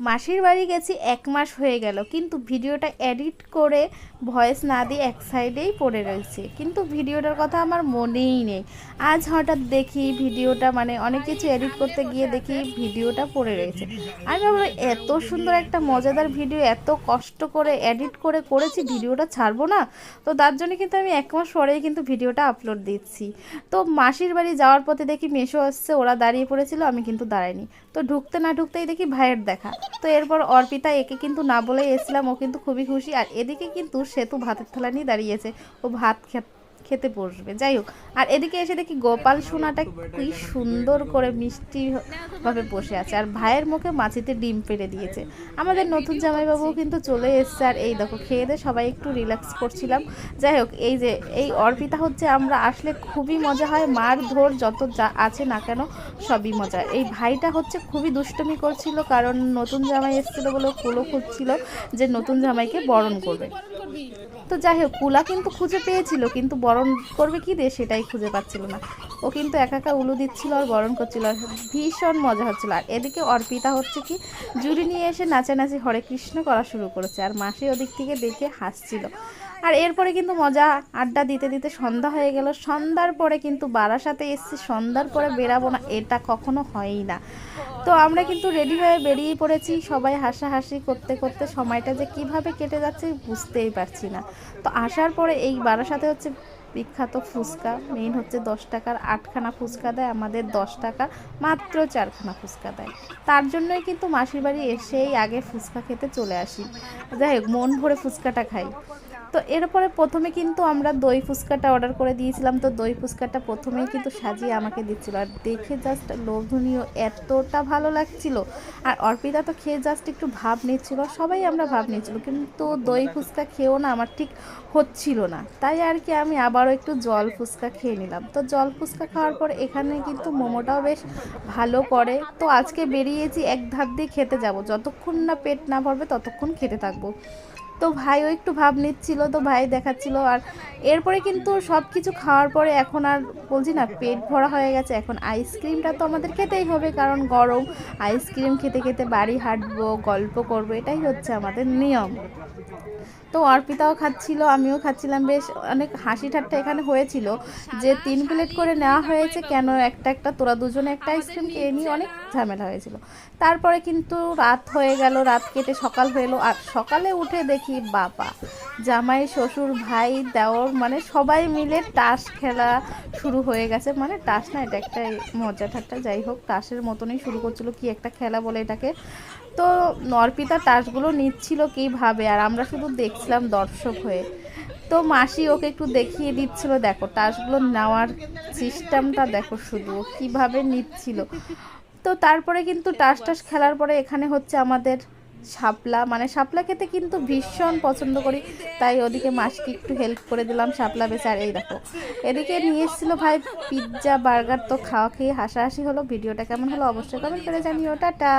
মাসির বাড়ি গেছি, এক মাস হয়ে গেল। কিন্তু ভিডিওটা এডিট করে ভয়েস না দিয়ে এক সাইডেই পড়ে রয়েছে। কিন্তু ভিডিওটার কথা আমার মনেই নেই। আজ হঠাৎ দেখি ভিডিওটা মানে অনেক কিছু এডিট করতে গিয়ে দেখি ভিডিওটা পড়ে রয়েছে। আমি ভাবলাম, এত সুন্দর একটা মজাদার ভিডিও, এত কষ্ট করে এডিট করে করেছি, ভিডিওটা ছাড়বো না? তো তার জন্য কিন্তু আমি এক মাস পরেই কিন্তু ভিডিওটা আপলোড দিচ্ছি। তো মাসির বাড়ি যাওয়ার পথে দেখি মেশো আসছে, ওরা দাঁড়িয়ে পড়েছিল, আমি কিন্তু দাঁড়াইনি। তো ঢুকতে না ঢুকতেই দেখি ভাইয়ের দেখা। তো এরপর অর্পিতা একে কিন্তু না বলে এসেছিলাম। ও কিন্তু খুবই খুশি। আর এদিকে কিন্তু সেতু ভাতের থালা নিয়ে দাঁড়িয়েছে। ও ভাত খেতে বসবে। যাই হোক, আর এদিকে এসে দেখি গোপাল সোনাটা কি সুন্দর করে মিষ্টি ভাবে বসে আছে, আর ভাইয়ের মুখে মাছিতে ডিম পেড়ে দিয়েছে। আমাদের নতুন জামাইবাবুও কিন্তু চলে এসছে, আর এই দেখো, খেয়ে দিয়ে সবাই একটু রিল্যাক্স করছিলাম। যাই হোক, এই যে, এই অর্পিতা হচ্ছে, আমরা আসলে খুবই মজা হয়, মার ধর যত যা আছে না কেন, সবই মজা। এই ভাইটা হচ্ছে খুবই দুষ্টুমি করছিল, কারণ নতুন জামাই এসেছিল বলে কুলো খুঁজছিল যে নতুন জামাইকে বরণ করবে। তো যাই হোক কুলা কিন্তু খুঁজে পেয়েছিল, কিন্তু বরণ করবে কি দিয়ে সেটাই খুঁজে পাচ্ছিল না। ও কিন্তু একা একা উলু দিচ্ছিল আর বরণ করছিল, আর ভীষণ মজা হচ্ছিল। আর এদিকে অর্পিতা হচ্ছে কি, জুড়ি নিয়ে এসে নাচানাচি হরে কৃষ্ণ করা শুরু করেছে, আর মাসি ওদিক থেকে দেখে হাসছিল। আর এরপরে কিন্তু মজা, আড্ডা দিতে দিতে সন্ধ্যা হয়ে গেল। সন্ধ্যার পরে কিন্তু বারাসাতে এসছি, সন্ধ্যার পরে বেরাবো না, এটা কখনো হয়ই না। তো আমরা কিন্তু রেডি হয়ে বেরিয়ে পড়েছি, সবাই হাসাহাসি করতে করতে সময়টা যে কীভাবে কেটে যাচ্ছে বুঝতেই পারছি না। তো আসার পরে এই বারাসাতে হচ্ছে বিখ্যাত ফুচকা মেইন হচ্ছে দশ টাকার আটখানা ফুচকা দেয়, আমাদের দশ টাকা মাত্র চারখানা ফুচকা দেয়। তার জন্যই কিন্তু মাসির বাড়ি এসেই আগে ফুচকা খেতে চলে আসি। যাই হোক, মন ভরে ফুচকাটা খাই। তো এরপরে প্রথমে কিন্তু আমরা দই ফুচকাটা অর্ডার করে দিয়েছিলাম। তো দই ফুচকাটা প্রথমেই কিন্তু সাজিয়ে আমাকে দিচ্ছিল। আর দেখে জাস্ট লোভনীয়, এতটা ভালো লাগছিল। আর অর্পিতা তো খেয়ে জাস্ট একটু ভাব নিচ্ছিল। সবাই আমরা ভাব নিচ্ছিল। কিন্তু দই ফুচকা খেয়েও না আমার ঠিক হচ্ছিল না। তাই আর কি আমি আবারও একটু জল ফুচকা খেয়ে নিলাম। তো জল ফুচকা খাওয়ার পর এখানে কিন্তু মোমোটাও বেশ ভালো করে। তো আজকে বেরিয়েছি, এক ধাপ দিয়ে খেতে যাব। যতক্ষণ না পেট না ভরবে ততক্ষণ খেতে থাকব। তো ভাইও একটু ভাব নিচ্ছিল, তো ভাই দেখাচ্ছিল। আর এরপরে কিন্তু সব কিছু খাওয়ার পরে এখন আর বলছি না, পেট ভরা হয়ে গেছে। এখন আইসক্রিমটা তো আমাদের খেতেই হবে, কারণ গরম। আইসক্রিম খেতে খেতে বাড়ি হাঁটবো, গল্প করব, এটাই হচ্ছে আমাদের নিয়ম। তো অর্পিতাও খাচ্ছিল, আমিও খাচ্ছিলাম। বেশ অনেক হাসি ঠাট্টা এখানে হয়েছিল যে তিন প্লেট করে নেওয়া হয়েছে, কেন একটা একটা তোরা দুজনে একটা আইসক্রিম খেয়ে নিয়ে অনেক ঝামেলা হয়েছিল। তারপরে কিন্তু রাত হয়ে গেল, রাত কেটে সকাল হয়ে এলো। আর সকালে উঠে দেখি বাবা, জামাই, শ্বশুর, ভাই, দেওর মানে সবাই মিলে তাস খেলা শুরু হয়ে গেছে। মানে তাস না, এটা একটা মজা ঠাট্টা। যাই হোক, তাসের মতনই শুরু করছিল কি একটা খেলা বলে এটাকে। তো নরপিতা তাসগুলো নিচ্ছিল কীভাবে? আর আমরা শুধু দেখছিলাম দর্শক হয়ে। তো মাসি ওকে একটু দেখিয়ে দিচ্ছিল, দেখো, তাসগুলো নেওয়ার সিস্টেমটা দেখো শুধু কীভাবে নিচ্ছিল। তো তারপরে কিন্তু টাস টাস খেলার পরে এখানে হচ্ছে আমাদের শাপলা মানে শাপলা খেতে কিন্তু ভীষণ পছন্দ করি। তাই ওদিকে মাসকে একটু হেল্প করে দিলাম শাপলা বেচে আর এই দেখো, এদিকে নিয়ে এসেছিল ভাই পিৎজা বার্গার তো খাওয়া খেয়ে হাসাহাসি হলো। ভিডিওটা কেমন হলো অবশ্যই কমেন্ট করে জানিও। টাটা!